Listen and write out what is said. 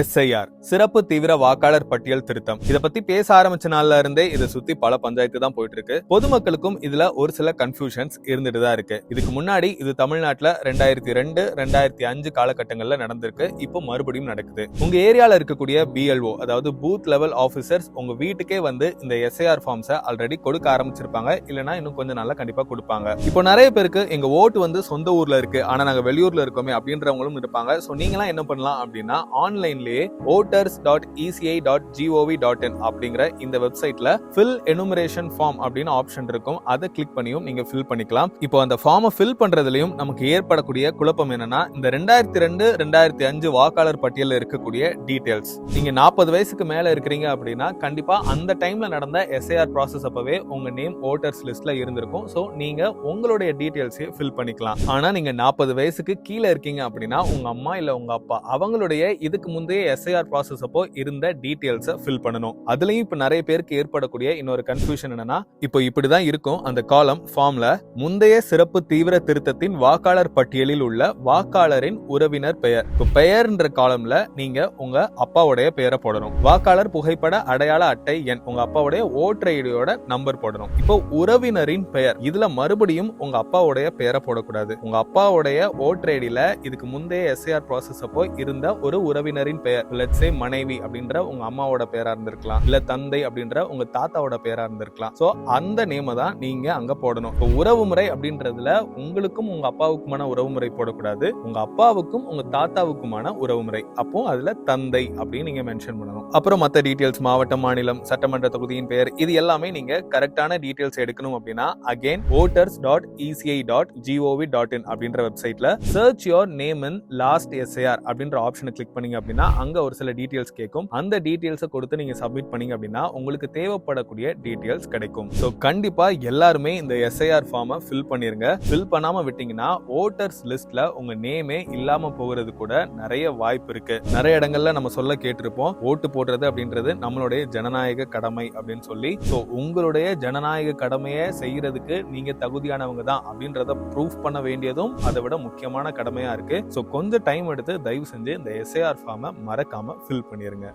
SIR. சிறப்பு தீவிர வாக்காளர் பட்டியல் திருத்தம். இத பத்தி பேச ஆரம்பிச்ச நாள்ல இருந்தே இதை சுத்தி பல பஞ்சாயத்து தான் போயிட்டு இருக்கு பொதுமக்களுக்கும் இதுல ஒரு சில கன்ஃபியூஷன்ஸ் இருந்துட்டு தான் இருக்கு. இதுக்கு முன்னாடி இது தமிழ்நாட்டுல ரெண்டாயிரத்தி ரெண்டு ரெண்டாயிரத்தி அஞ்சு காலகட்டங்கள்ல நடந்திருக்கு. இப்போ மறுபடியும் நடக்குது. உங்க ஏரியால இருக்கக்கூடிய பிஎல்ஓ அதாவது பூத் லெவல் ஆபீசர்ஸ் உங்க வீட்டுக்கே வந்து இந்த எஸ்ஐஆர் ஃபார்ம்ஸை ஆல்ரெடி கொடுக்க ஆரம்பிச்சிருப்பாங்க. இல்லைனா இன்னும் கொஞ்சம் நாள்ல கண்டிப்பா கொடுப்பாங்க. இப்போ நிறைய பேருக்கு எங்க ஓட்டு வந்து சொந்த ஊர்ல இருக்கு. ஆனா நாங்க வெளியூர்ல இருக்கோமே அப்படின்றவங்களும் இருப்பாங்க. சோ நீங்களாம் என்ன பண்ணலாம் அப்படின்னா ஆன்லைன் ஆன்லைன்லயே voters dot ECI dot GOV dot in அப்படிங்கிற இந்த வெப்சைட்ல ஃபில் எனுமரேஷன் ஃபார்ம் அப்படின்னு ஆப்ஷன் இருக்கும். அதை கிளிக் பண்ணியும் நீங்க ஃபில் பண்ணிக்கலாம். இப்போ அந்த ஃபார்மை ஃபில் பண்றதுலயும் நமக்கு ஏற்படக்கூடிய குழப்பம் என்னன்னா இந்த ரெண்டாயிரத்தி ரெண்டு ரெண்டாயிரத்தி அஞ்சு வாக்காளர் பட்டியலில் இருக்கக்கூடிய டீடைல்ஸ் நீங்க நாற்பது வயசுக்கு மேல இருக்கிறீங்க அப்படின்னா கண்டிப்பா அந்த டைம்ல நடந்த எஸ்ஐஆர் ப்ராசஸ் அப்பவே உங்க நேம் ஓட்டர்ஸ் லிஸ்ட்ல இருந்திருக்கும். ஸோ நீங்க உங்களுடைய டீடைல்ஸை ஃபில் பண்ணிக்கலாம். ஆனா நீங்க நாற்பது வயசுக்கு கீழே இருக்கீங்க அப்படின்னா உங்க அம்மா இல்ல உங்க அப்பா அவங்களுடைய இதுக்கு முந்தைய எஸ்ஐஆர் ப்ராசஸ் அப்போ இருந்த டீட்டெயில்ஸை ஃபில் பண்ணணும். அதுலயும் இப்போ நிறைய பேருக்கு ஏற்படக்கூடிய இன்னொரு கன்ஃபியூஷன் என்னன்னா இப்போ இப்படிதான் இருக்கும். அந்த காலம் ஃபார்ம்ல முந்தைய சிறப்பு தீவிர திருத்தத்தின் வாக்காளர் பட்டியலில் உள்ள வாக்காளரின் உறவினர் பெயர். இப்போ பெயர்ன்ற காலம்ல நீங்க உங்க அப்பாவுடைய பெயரை போடணும். வாக்காளர் புகைப்பட அடையாள அட்டை எண் உங்க அப்பாவுடைய ஓட்டர் ஐடியோட நம்பர் போடணும். இப்போ உறவினரின் பெயர் இதுல மறுபடியும் உங்க அப்பாவுடைய பெயரை போடக்கூடாது. உங்க அப்பாவுடைய ஓட்டர் ஐடியில இதுக்கு முந்தைய எஸ்ஐஆர் ப்ராசஸ் அப்போ இருந்த ஒரு உறவினரின் பெயர் லெட்ஸே மனைவி அப்படின்ற உங்க அம்மாவோட பேரா இருந்திருக்கலாம். இல்ல தந்தை அப்படின்ற உங்க தாத்தாவோட பேரா இருந்திருக்கலாம். சோ அந்த நேம தான் நீங்க அங்க போடணும். இப்போ உறவு முறை அப்படின்றதுல உங்களுக்கும் உங்க அப்பாவுக்குமான உறவு முறை போடக்கூடாது. உங்க அப்பாவுக்கும் உங்க தாத்தாவுக்குமான உறவு முறை. அப்போ அதுல தந்தை அப்படின்னு நீங்க மென்ஷன் பண்ணணும். அப்புறம் மத்த டீடைல்ஸ் மாவட்டம் மாநிலம் சட்டமன்ற தொகுதியின் பெயர் இது எல்லாமே நீங்க கரெக்டான டீடைல்ஸ் எடுக்கணும் அப்படின்னா again voters dot ECI dot GOV dot in அப்படின்ற வெப்சைட்ல search your name in last SIR அப்படின்ற ஆப்ஷனை கிளிக் பண்ணீங்க அப்படின்னா அங்கே ஒரு சில டீட்டெயில்ஸ் கேட்கும் அந்த டீட்டெயில்ஸை கொடுத்து நீங்கள் சப்மிட் பண்ணீங்க அப்படின்னா உங்களுக்கு தேவைப்படக்கூடிய டீட்டெயில்ஸ் கிடைக்கும். ஸோ கண்டிப்பாக எல்லாருமே இந்த எஸ்ஐஆர் ஃபார்மை ஃபில் பண்ணிருங்க. ஃபில் பண்ணாமல் விட்டீங்கன்னா ஓட்டர்ஸ் லிஸ்ட்டில் உங்கள் நேமே இல்லாமல் போகிறது கூட நிறைய வாய்ப்பு இருக்கு. நிறைய இடங்கள்ல நம்ம சொல்ல கேட்டிருப்போம் ஓட்டு போடுறது அப்படின்றது நம்மளுடைய ஜனநாயக கடமை அப்படின்னு சொல்லி. ஸோ உங்களுடைய ஜனநாயக கடமையை செய்யறதுக்கு நீங்க தகுதியானவங்க தான் அப்படின்றத ப்ரூஃப் பண்ண வேண்டியதும் அதை விட முக்கியமான கடமையா இருக்கு. ஸோ கொஞ்சம் டைம் எடுத்து தயவு செஞ்சு இந்த எஸ்ஏஆர் ஃபார்மை மறக்காமல் ஃபில் பண்ணிடுங்க